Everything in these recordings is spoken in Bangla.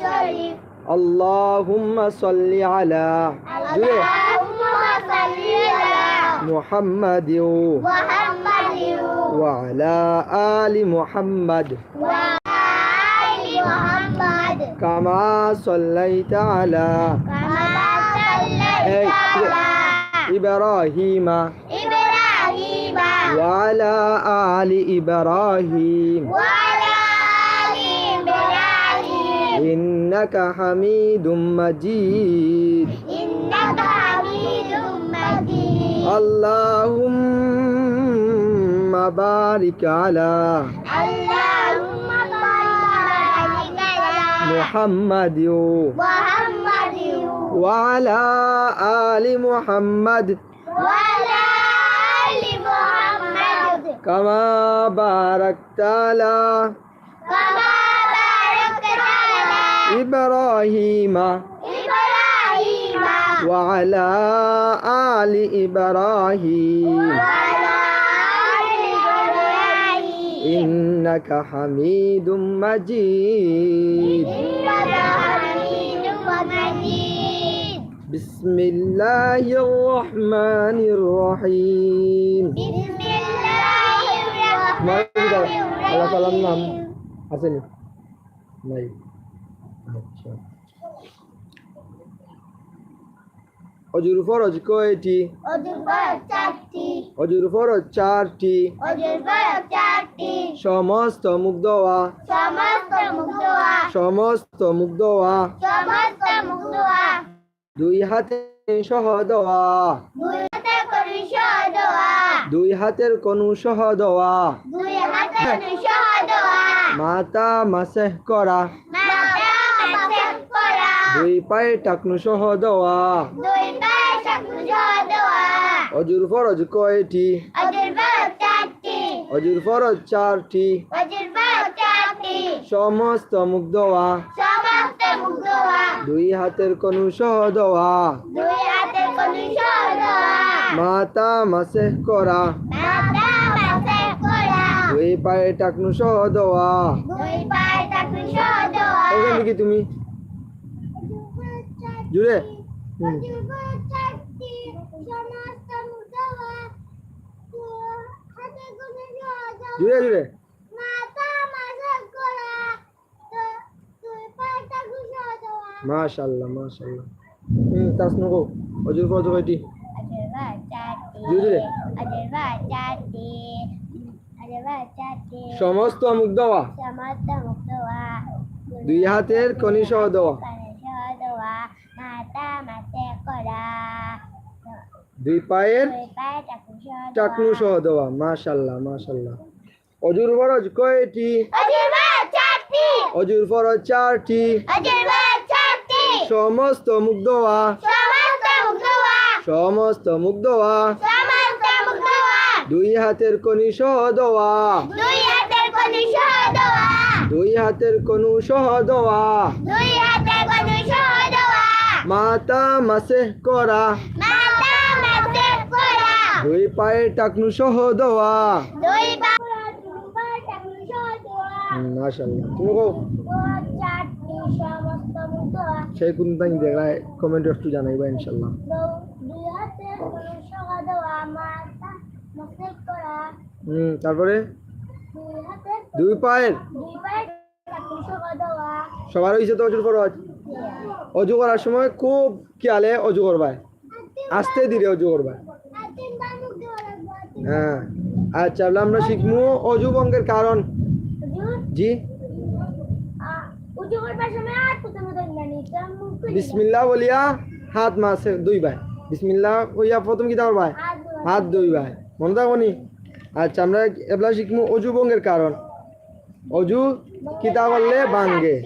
صل اللهم صل على اللهم صل على محمد محمد وعلى آل محمد وعلى آل محمد كما صليت على كما صليت على إبراهيم إبراهيم وعلى آل إبراهيم وعلى إنك حميد مجيد. إنك حميد مجيد. اللهم بارك على اللهم بارك على محمد. محمد. وعلى آل محمد. وعلى آل محمد. كما باركت على كما إبراهيم. إبراهيم. وعلى آل إبراهيم. وعلى آل إبراهيم. إنك حميد مجيد. إنك حميد مجيد. بسم الله الرحمن الرحيم. بسم الله الرحمن الرحيم. অজুর ফরজ কয়টি? অজুর ফরজ চারটি। সমস্ত মুগ্ধওয়া সমস্ত মুগ্ধওয়া দুই হাতে সহ দেওয়া দুই হাতে করি সহদোয়া দুই হাতের কনু সহ দেওয়া সহদোয়া মাতা মাসেহ করা। দুই পায়ে টাকনু সহ দেওয়া। দুই পায়ে সাকু সহদোয়া অজুর ফরজ কয়টি? অজুর বড় চারটি। অজুর ফরজ চারটি। অজুর বড় চারটি। সমস্ত মুগ্ধওয়া সমস্ত মুগ্ধোয়া দুই হাতের কনু সহ দেওয়া। দুই হাতে করি সহদোয়া মাতা মাসেহ করা। মাতা মাতে করা। দুই পায়ে টাকনু সহ দেওয়া। দুই পায়ে সাকু সহদোয়া ওখানে কি তুমি জুড়ে। জুড়ে জুড়ে। মাশাল্লাহ হুম অজুর কয়টি? সমস্ত সমস্ত মুক্তওয়া দুই হাতের কনি সহ দেওয়া। দুই পায়ের টাকনু সহ দেওয়া। মাশাল্লাহ মাশাল্লাহ অজুর ফরজ কয়টি? অজুর ফরজ চারটি। সমস্ত মুগ্ধওয়া সমস্ত সমস্ত সমস্ত মুক্তওয়া দুই হাতের কনি সহ দেওয়া দুই হাতের কনি সহ দেওয়া মাতা মাতে করা। দুই পায়ের টাকনু সহ সহদোয়া মাশাল্লাহ তুমি সেই কোন তাই দেখায় কমেন্ট একটু জানাইবা হুম তারপরে? দুই পায়ের। সবার হয়েছে তো অজুর ফরজ? অজু করার সময় খুব খেয়ালে অজু করবায়। আস্তে ধীরে অজু করবায় তিনবার মুখ দেওয়া লাগবে হ্যাঁ। আচ্ছা আমরা শিখব অজু ভঙ্গের কারণ। জি। বিসমিল্লাহ বলিয়া হাত মাসে দুই ভাই। বিসমিল্লাহ কইয়া প্রথম কি তার ভাই? হাত দুই ভাই। মনে থাকো নি? আচ্ছা আমরা এবলা শিখব অজু ভঙ্গের কারণ। অজু কিতা করলে ভাঙ্গে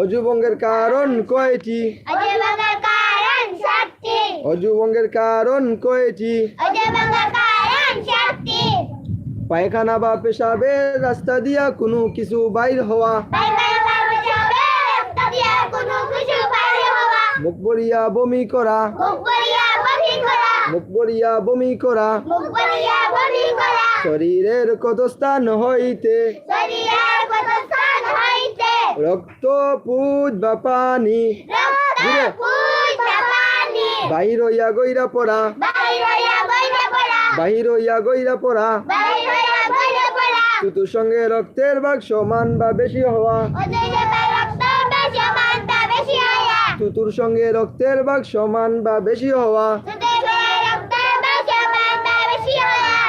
অজু ভঙ্গের কারণ কয়টি? অজয় বাংলার কারণ শক্তি অজু কারণ কয়টি? পায়খানা বা পেশাবের রাস্তা দিয়া কোনো কিছু বাইর হওয়া। মুখ বলিয়া বমি করা। মুখ বলিয়া বমি করা। শরীরের কত স্থান হইতে। রক্ত পুজ বা পানি। বাহির হইয়া গইরা পড়া। বাহির হইয়া গইরা পড়া বাইর হইয়া বইরা পড়া তুতুর সঙ্গে রক্তের ভাগ সমান বা বেশি হওয়া। তুতুর সঙ্গে রক্তের ভাগ সমান বা বেশি হওয়া।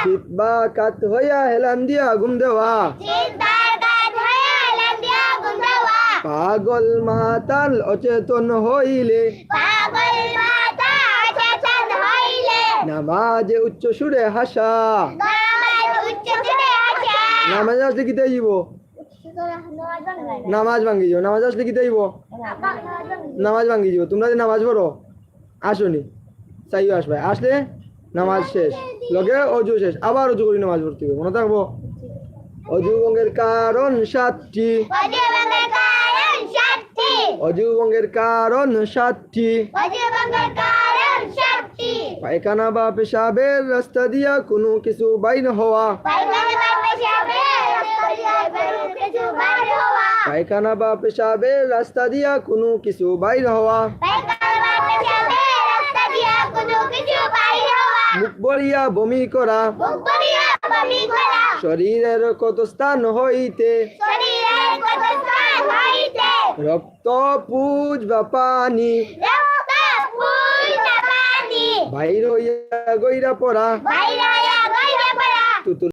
শীত বা কাত হইয়া হেলান দিয়া ঘুম দেওয়া। পাগল মাতাল অচেতন হইলে। নামাজে উচ্চ সুরে হাসা গামায় উচ্চ করে আসা নামাজ আসলে কি যাইব নামাজ ভাঙ্গি যাও, নামাজ আসলে কি যাইব নামাজ ভাঙ্গি যাও, তোমরা যে নামাজ পড়ো, আসনি। চাইও আসবে, আসলে নামাজ শেষ। লগে অজু শেষ, আবার অজু করি নামাজ পড়তে হবে, মনে থাকব? অজু ভঙ্গের কারণ সাতটি। অজীবনের কারণ সাতটি। পায়খানা বা পেশাবের রাস্তা দিয়া কোনো কিছু বাইন হওয়া পায়খানা বা পেশাবে রাস্তা দিয়ে বেরো কিছু বাইর হওয়া পায়খানা বা পেশাবের রাস্তা দিয়া কোনো কিছু বাইর হওয়া পায়খানা বা পেশাবে রাস্তা দিয়ে কোনো কিছু বাইর হওয়া। মুখ বলিয়া বমি করা। শরীরের কত স্থান হইতে। রক্ত পুজ বা পানি। বাইর হইয়া গইরা পড়া।